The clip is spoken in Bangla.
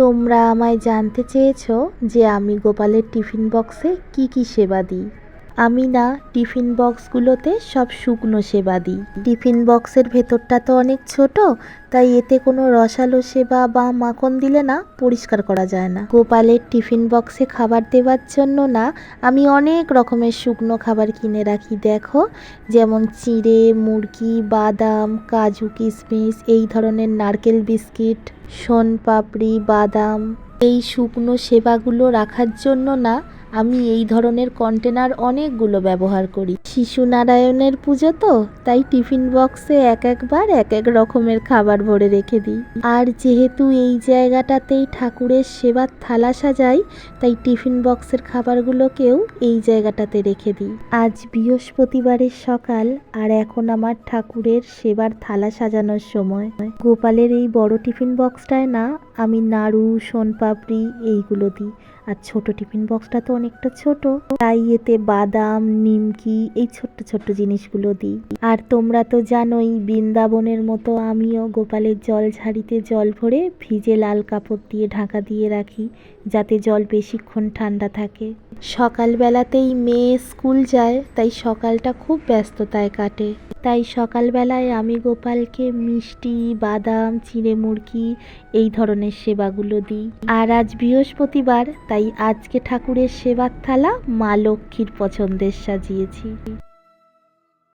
তোমরা আমায় জানতে চেয়েছো যে আমি গোপালের টিফিন বক্সে কি কি সেবা দিই। আমি না টিফিন বক্সগুলোতে সব শুকনো সেবা দিই। টিফিন বক্সের ভেতরটা তো অনেক ছোট, তাই এতে কোনো রসালো সেবা বা মাখন দিলে না পরিষ্কার করা যায় না। গোপালের টিফিন বক্সে খাবার দেওয়ার জন্য না আমি অনেক রকমের শুকনো খাবার কিনে রাখি, দেখো। যেমন চিঁড়ে, মুরগি, বাদাম, কাজু, কিশমিশ, এই ধরনের নারকেল বিস্কিট শোনপাপড়ি বাদাম। এই শুকনো সেবাগুলো রাখার জন্য না আমি এই ধরনের কন্টেনার অনেকগুলো ব্যবহার করি। শিশু নারায়ণের পুজো তো, তাই টিফিন বক্সে এক একবার এক এক রকমের খাবার ভরে রেখে দিই। আর যেহেতু এই জায়গাটাতেই ঠাকুরের সেবার থালা সাজাই, তাই টিফিন বক্সের খাবারগুলোকেও এই জায়গাটাতে রেখে দিই। আজ বৃহস্পতিবারের সকাল, আর এখন আমার ঠাকুরের সেবার থালা সাজানোর সময়। গোপালের এই বড় টিফিন বক্সটায় না, আমি নাড়ু, সোনপাপড়ি এইগুলো দিই। আর ছোট টিফিন বক্সটা তো অনেকটা ছোট, তাই এতে বাদাম, নিমকি এই ছোট্ট ছোট্ট জিনিসগুলো দিই। আর তোমরা তো জানোই, বৃন্দাবনের মতো আমিও গোপালের জল ঝাড়িতে জল ভরে ভিজে লাল কাপড় দিয়ে ঢাকা দিয়ে রাখি, যাতে জল বেশিক্ষণ ঠান্ডা থাকে। সকালবেলাতেই মেয়ে স্কুল যায়, তাই সকালটা খুব ব্যস্ততায় কাটে। তাই সকালবেলায় আমি গোপালকে মিষ্টি, বাদাম, চিঁড়ে মুরগি এই ধরনের সেবাগুলো দিই। আর আজ বৃহস্পতিবার, তাই আজকে ঠাকুরের সেবার থালা মা লক্ষ্মীর পছন্দের সাজিয়েছি।